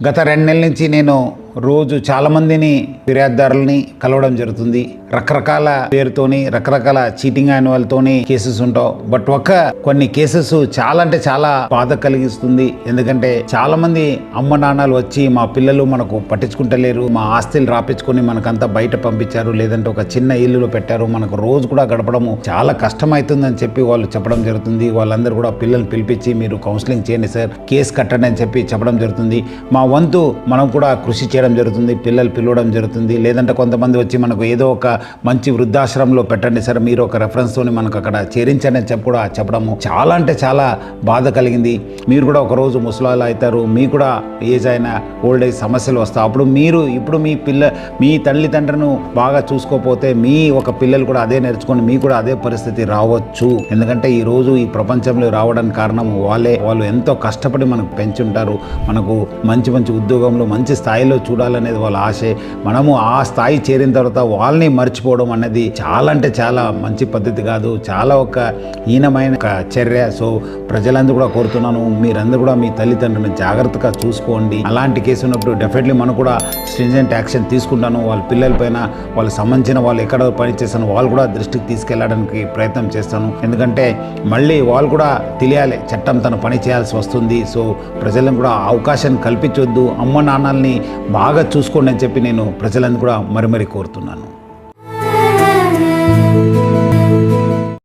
గత రెండు నెలల నుంచి నేను రోజు చాలామందిని ఫిర్యాదుదారులని కలవడం జరుగుతుంది. రకరకాల పేరుతోని రకరకాల చీటింగ్ అయిన వాళ్ళతోని కేసెస్ ఉంటావు. బట్ ఒక కొన్ని కేసెస్ చాలా అంటే చాలా బాధ కలిగిస్తుంది. ఎందుకంటే చాలా మంది అమ్మ నాన్నలు వచ్చి మా పిల్లలు మనకు పట్టించుకుంటలేరు మా ఆస్తులు రాపించుకొని మనకంతా బయట పంపించారు లేదంటే ఒక చిన్న ఇల్లులో పెట్టారు. మనకు రోజు కూడా గడపడము చాలా కష్టం అని చెప్పి వాళ్ళు చెప్పడం జరుగుతుంది. వాళ్ళందరూ కూడా పిల్లల్ని పిలిపించి మీరు కౌన్సిలింగ్ చేయండి సార్ కేసు కట్టండి అని చెప్పి చెప్పడం జరుగుతుంది. మా వంతు మనం కూడా కృషి చేయడం జరుగుతుంది పిల్లలు పిలవడం జరుగుతుంది. లేదంటే కొంతమంది వచ్చి మనకు ఏదో ఒక మంచి వృద్ధాశ్రమంలో పెట్టండి సార్ మీరు ఒక రెఫరెన్స్తోని మనకు అక్కడ చేరించండి అని చెప్పి కూడా చెప్పడము చాలా అంటే చాలా బాధ కలిగింది. మీరు కూడా ఒకరోజు ముసలాలు అవుతారు మీ కూడా ఏజ్ అయిన ఓల్డ్ ఏజ్ సమస్యలు వస్తాయి. అప్పుడు మీరు ఇప్పుడు మీ పిల్ల మీ తల్లిదండ్రులను బాగా చూసుకోకపోతే మీ ఒక పిల్లలు కూడా అదే నేర్చుకొని మీ కూడా అదే పరిస్థితి రావచ్చు. ఎందుకంటే ఈ రోజు ఈ ప్రపంచంలో రావడానికి కారణం వాళ్ళే. వాళ్ళు ఎంతో కష్టపడి మనకు పెంచుంటారు. మనకు మంచి మంచి ఉద్యోగంలో మంచి స్థాయిలో చూ చూడాలనేది వాళ్ళ ఆశే. మనము ఆ స్థాయి చేరిన తర్వాత వాళ్ళని మర్చిపోవడం అనేది చాలా అంటే చాలా మంచి పద్ధతి కాదు. చాలా ఒక హీనమైన ఒక చర్య. సో ప్రజలందరూ కూడా కోరుతున్నాను మీరందరూ కూడా మీ తల్లిదండ్రులను జాగ్రత్తగా చూసుకోండి. అలాంటి కేసు ఉన్నప్పుడు డెఫినెట్లీ మనం కూడా స్ట్రింజెంట్ యాక్షన్ తీసుకుంటాను. వాళ్ళ పిల్లల పైన వాళ్ళకి సంబంధించిన వాళ్ళు ఎక్కడ పనిచేస్తాను వాళ్ళు కూడా దృష్టికి తీసుకెళ్ళడానికి ప్రయత్నం చేస్తాను. ఎందుకంటే మళ్ళీ వాళ్ళు కూడా తెలియాలి చట్టం తన పని చేయాల్సి వస్తుంది. సో ప్రజలను కూడా అవకాశం అవకాశాన్ని కల్పించొద్దు. అమ్మ నాన్నల్ని బాగా చూసుకోండి అని చెప్పి నేను ప్రజలను కూడా మరి మరి కోరుతున్నాను.